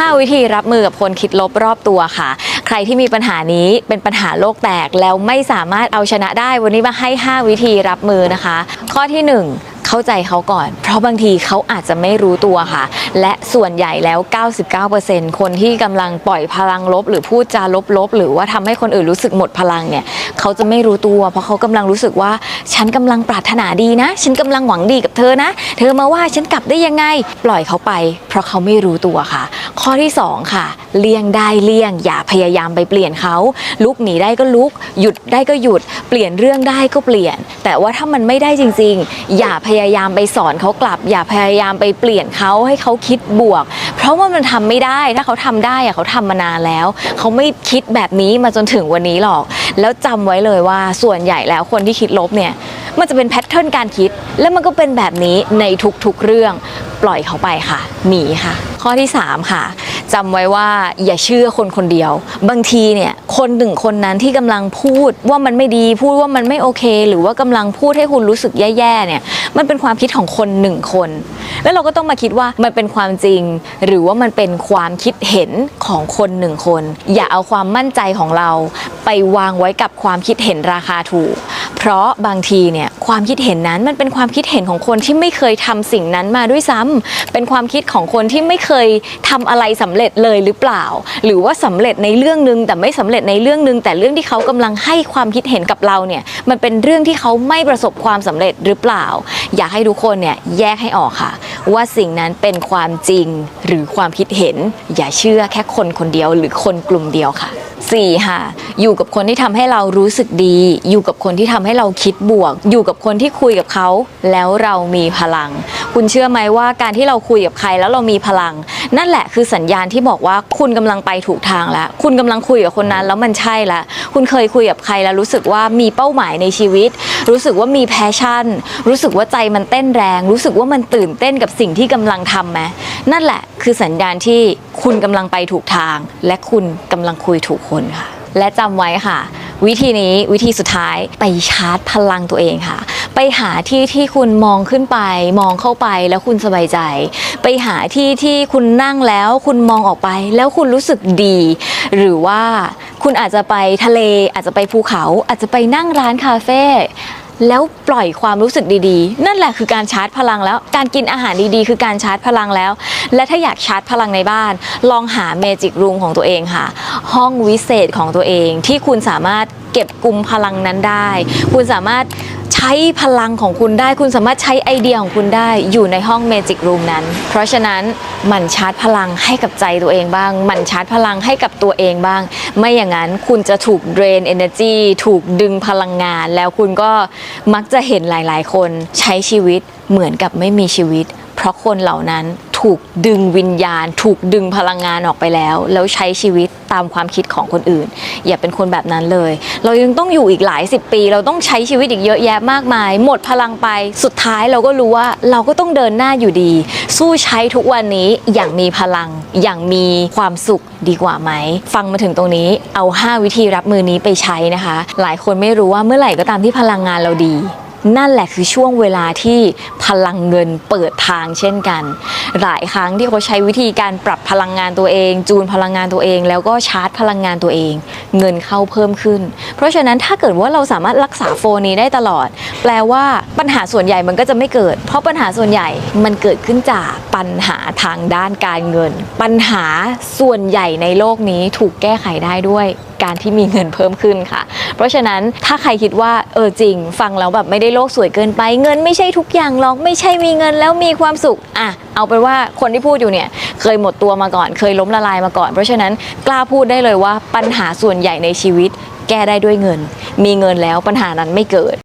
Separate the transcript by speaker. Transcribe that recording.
Speaker 1: 5 วิธีรับมือกับคนคิดลบรอบตัวค่ะ ใครที่มีปัญหานี้เป็นปัญหาโลกแตกแล้วไม่สามารถเอาชนะได้ วันนี้มาให้ 5 วิธีรับมือนะคะ ข้อที่ 1 เข้าใจเขาก่อน เพราะบางทีเขาอาจจะไม่รู้ตัวค่ะ และส่วนใหญ่แล้ว 99%คนที่กำลังปล่อยพลังลบ หรือพูดจาลบๆ หรือว่าทำให้คนอื่นรู้สึกหมดพลังเนี่ยเขาจะไม่รู้ตัว เพราะเขากำลังรู้สึกว่าฉันกำลังปรารถนาดีนะ ฉันกำลังหวังดีกับเธอนะ เธอมาว่าฉันกลับได้ยังไง ปล่อยเขาไป เพราะเขาไม่รู้ตัวค่ะ ข้อที่สองค่ะ เลี่ยงได้เลี่ยง อย่าพยายามไปเปลี่ยนเขาลุกหนีได้ก็ลุก หยุดได้ก็หยุด เปลี่ยนเรื่องได้ก็เปลี่ยน แต่ว่าถ้ามันไม่ได้จริง ๆ อย่าพยายามไปสอนเขากลับ อย่าพยายามไปเปลี่ยนเขาให้เขาคิดบวก เพราะว่ามันทำไม่ได้ถ้าเขาทำได้อะเขาทำมานานแล้วเขาไม่คิดแบบนี้มาจนถึงวันนี้หรอก แล้วจำไว้เลยว่าส่วนใหญ่แล้วคนที่คิดลบเนี่ยมันจะเป็นแพทเทิร์นการคิด แล้วมันก็เป็นแบบนี้ในทุกๆเรื่อง ปล่อยเขาไปค่ะ หนีค่ะ ข้อที่ 3 ค่ะจำไว้ว่าอย่าเชื่อคนคนเดียว บางทีเนี่ยคนหนึ่งคนนั้นที่กำลังพูดว่ามันไม่ดี พูดว่ามันไม่โอเค หรือว่ากำลังพูดให้คุณรู้สึกแย่ๆเนี่ยมันเป็นความคิดของคนหนึ่งคน แล้วเราก็ต้องมาคิดว่ามันเป็นความจริง หรือว่ามันเป็นความคิดเห็นของคนหนึ่งคน อย่าเอาความมั่นใจของเรา ไปวางไว้กับความคิดเห็นราคาถูก เพราะบางทีเนี่ยความคิดเห็นนั้นมันเป็นความคิดเห็นของคนที่ไม่เคยทำสิ่งนั้นมาด้วยซ้ำเป็นความคิดของคนที่ไม่เคยทำอะไรสำเร็จเลยหรือเปล่า หรือว่าสำเร็จในเรื่องนึงแต่ไม่สำเร็จในเรื่องนึง แต่เรื่องที่เขากำลังให้ความคิดเห็นกับเราเนี่ยมันเป็นเรื่องที่เขาไม่ประสบความสำเร็จหรือเปล่า อยากให้ทุกคนเนี่ยแยกให้ออกค่ะ ว่าสิ่งนั้นเป็นความจริงหรือความคิดเห็น อย่าเชื่อแค่คนคนเดียวหรือคนกลุ่มเดียวค่ะ 4. ค่ะ อยู่กับคนที่ทำให้เรารู้สึกดี อยู่กับคนที่ทำให้เราคิดบวก อยู่กับคนที่คุยกับเขา แล้วเรามีพลัง คุณเชื่อไหมว่าการที่เราคุยกับใครแล้วเรามีพลัง นั่นแหละคือสัญญาณที่บอกว่าคุณกำลังไปถูกทางแล้ว คุณกำลังคุยกับคนนั้นแล้วมันใช่ละคุณเคยคุยกับใครแล้วรู้สึกว่ามีเป้าหมายในชีวิต รู้สึกว่ามีแพชชั่น รู้สึกว่าใจมันเต้นแรง รู้สึกว่ามันตื่นเต้นกับสิ่งที่กำลังทำไหมนั่นแหละคือสัญญาณที่คุณกำลังไปถูกทาง และคุณกำลังคุยถูกคนค่ะ และจำไว้ค่ะ วิธีนี้วิธีสุดท้ายไปชาร์จพลังตัวเองค่ะ ไปหาที่ที่คุณมองขึ้นไป มองเข้าไปแล้วคุณสบายใจ ไปหาที่ที่คุณนั่งแล้ว คุณมองออกไป แล้วคุณรู้สึกดี หรือว่าคุณอาจจะไปทะเลอาจจะไปภูเขา อาจจะไปนั่งร้านคาเฟ่ แล้วปล่อยความรู้สึกดีๆ นั่นแหละคือการชาร์จพลังแล้ว การกินอาหารดีๆ คือการชาร์จพลังแล้ว และถ้าอยากชาร์จพลังในบ้าน ลองหาเมจิกรูมของตัวเองค่ะ ห้องวิเศษของตัวเองที่คุณสามารถเก็บกลุ่มพลังนั้นได้ คุณสามารถ ใช้พลังของคุณได้ คุณสามารถใช้ไอเดียของคุณได้อยู่ในห้องเมจิกรูมนั้น เพราะฉะนั้นมันชาร์จพลังให้กับใจตัวเองบ้าง มันชาร์จพลังให้กับตัวเองบ้าง ไม่อย่างนั้นคุณจะถูก drain energy ถูกดึงพลังงาน แล้วคุณก็มักจะเห็นหลาย ๆ คนใช้ชีวิตเหมือนกับไม่มีชีวิต เพราะคนเหล่านั้นถูกดึงวิญญาณ ถูกดึงพลังงานออกไปแล้ว แล้วใช้ชีวิตตามความคิดของคนอื่น อย่าเป็นคนแบบนั้นเลย เรายังต้องอยู่อีกหลายสิบปี เราต้องใช้ชีวิตอีกเยอะแยะมากมาย หมดพลังไปสุดท้ายเราก็รู้ว่าเราก็ต้องเดินหน้าอยู่ดี สู้ใช้ทุกวันนี้อย่างมีพลังอย่างมีความสุขดีกว่าไหม ฟังมาถึงตรงนี้เอา 5 วิธีรับมือนี้ไปใช้นะคะ หลายคนไม่รู้ว่าเมื่อไหร่ก็ตามที่พลังงานเราดี นั่นแหละคือช่วงเวลาที่พลังเงินเปิดทางเช่นกัน หลายครั้งที่เขาใช้วิธีการปรับพลังงานตัวเอง จูนพลังงานตัวเอง แล้วก็ชาร์จพลังงานตัวเอง เงินเข้าเพิ่มขึ้น เพราะฉะนั้นถ้าเกิดว่าเราสามารถรักษาโฟนี้ได้ตลอด แปลว่าปัญหาส่วนใหญ่มันก็จะไม่เกิด เพราะปัญหาส่วนใหญ่มันเกิดขึ้นจากปัญหาทางด้านการเงิน ปัญหาส่วนใหญ่ในโลกนี้ถูกแก้ไขได้ด้วย การที่มีเงินเพิ่มขึ้นค่ะ เพราะฉะนั้นถ้าใครคิดว่าเออจริง ฟังแล้วแบบไม่ได้โลกสวยเกินไป เงินไม่ใช่ทุกอย่างหรอกไม่ใช่มีเงินแล้วมีความสุขอะเอาเป็นว่าคนที่พูดอยู่เนี่ยเคยหมดตัวมาก่อน เคยล้มละลายมาก่อน เพราะฉะนั้นกล้าพูดได้เลยว่าปัญหาส่วนใหญ่ในชีวิต แก้ได้ด้วยเงิน มีเงินแล้วปัญหานั้นไม่เกิด